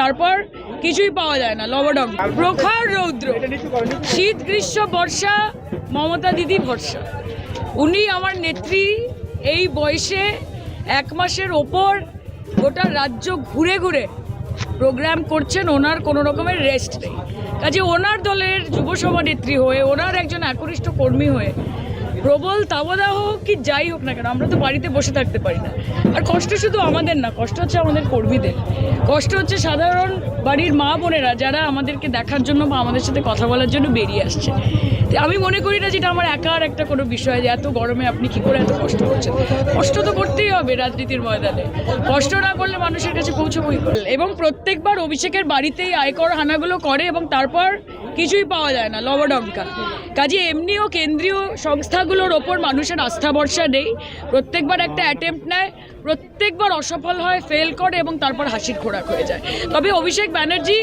তারপর কিছুই পাওয়া যায় না, লবডঙ্গ। প্রখর রৌদ্র। শীত, গ্রীষ্ম, বর্ষা, মমতা দিদি ভরসা। উনি আমার নেত্রী, এই বয়সে এক মাসের ওপর গোটা রাজ্য ঘুরে ঘুরে প্রোগ্রাম করছেন, ওনার কোনো রকমের রেস্ট নেই। কাজে ওনার দলের যুব সভানেত্রী হয়ে, ওনার একজন একনিষ্ঠ কর্মী হয়ে প্রবল তাবদাহ হোক কি যাই হোক না কেন, আমরা তো বাড়িতে বসে থাকতে পারি না। আর কষ্ট শুধু আমাদের না, কষ্ট হচ্ছে আমাদের কর্মীদের। কষ্ট হচ্ছে সাধারণ বাড়ির মা বোনেরা যারা আমাদেরকে দেখার জন্য বা আমাদের সাথে কথা বলার জন্য বেরিয়ে আসছে। আমি মনে করি না যেটা আমার একার একটা কোনো বিষয় যে এত গরমে আপনি কি করে এত কষ্ট করছেন। কষ্ট তো করতেই হবে রাজনীতির ময়দানে। কষ্ট না করলে মানুষের কাছে পৌঁছবই এবং প্রত্যেকবার অভিষেকের বাড়িতেই আয়কর হানাগুলো করে এবং তারপর কিছুই পাওয়া যায় না, লবডঙ্কা। কাজে এমনিও কেন্দ্রীয় সংস্থাগুলোর ওপর মানুষের আস্থা ভরসা নেই। প্রত্যেকবার একটা অ্যাটেম্প্ট নেয়, প্রত্যেকবার অসফল হয় ফেল করে এবং তারপর হাসির খোরাক হয়ে যায়। তবে অভিষেক ব্যানার্জি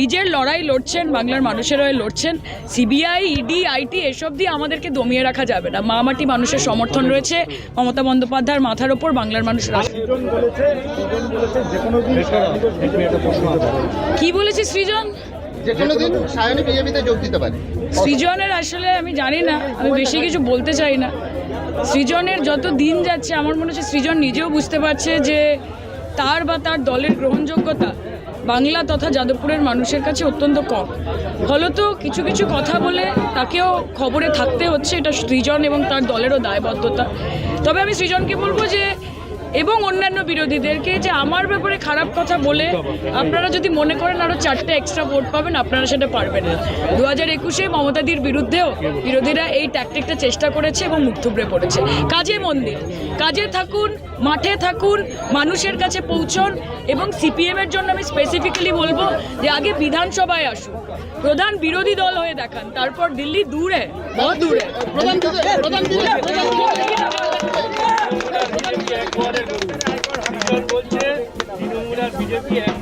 নিজের লড়াই লড়ছেন বাংলার মানুষের হয়ে লড়ছেন। সিবিআই ইডি আইটি এসব দিয়ে আমাদেরকে দমিয়ে রাখা যাবে না। মা মাটি মানুষের সমর্থন রয়েছে। মমতা বন্দ্যোপাধ্যায়ের মাথার ওপর বাংলার মানুষ আস্থা। সৃজন বলেছে সৃজন বলেছে যে কোনো দিন সায়নীকে জিতবে একটা প্রশ্ন আছে। কি বলেছে সৃজন? যে কোনো দিন সায়নী বিজেপিতে যোগ দিতে পারে। সৃজনের আসলে আমি জানি না আমি বেশি কিছু বলতে চাই না। সৃজনের যত দিন যাচ্ছে আমার মনে হচ্ছে সৃজন নিজেও বুঝতে পারছে যে তার বা তার দলের গ্রহণযোগ্যতা বাংলা তথা যাদবপুরের মানুষের কাছে অত্যন্ত কম। ফলত কিছু কিছু কথা বলে তাকেও খবরে থাকতে হচ্ছে, এটা সৃজন এবং তার দলেরও দায়বদ্ধতা। তবে আমি সৃজনকে বলব যে এবং অন্যান্য বিরোধীদেরকে যে আমার ব্যাপারে খারাপ কথা বলে আপনারা যদি মনে করেন আরও চারটে এক্সট্রা ভোট পাবেন, আপনারা সেটা পারবেন না। দু হাজার একুশে মমতাদির বিরুদ্ধেও বিরোধীরা এই ট্যাকটিকটা চেষ্টা করেছে এবং মুখ থুবড়ে পড়েছে। কাজে মন্দির। কাজে থাকুন, মাঠে থাকুন, মানুষের কাছে পৌঁছন এবং সিপিএমের জন্য আমি স্পেসিফিক্যালি বলব যে আগে বিধানসভায় আসুন। প্রধান বিরোধী দল হয়ে দেখান, তারপর দিল্লি দূরে বহু দূরে, প্রধান বলছে তৃণমূল আর বিজেপি এক।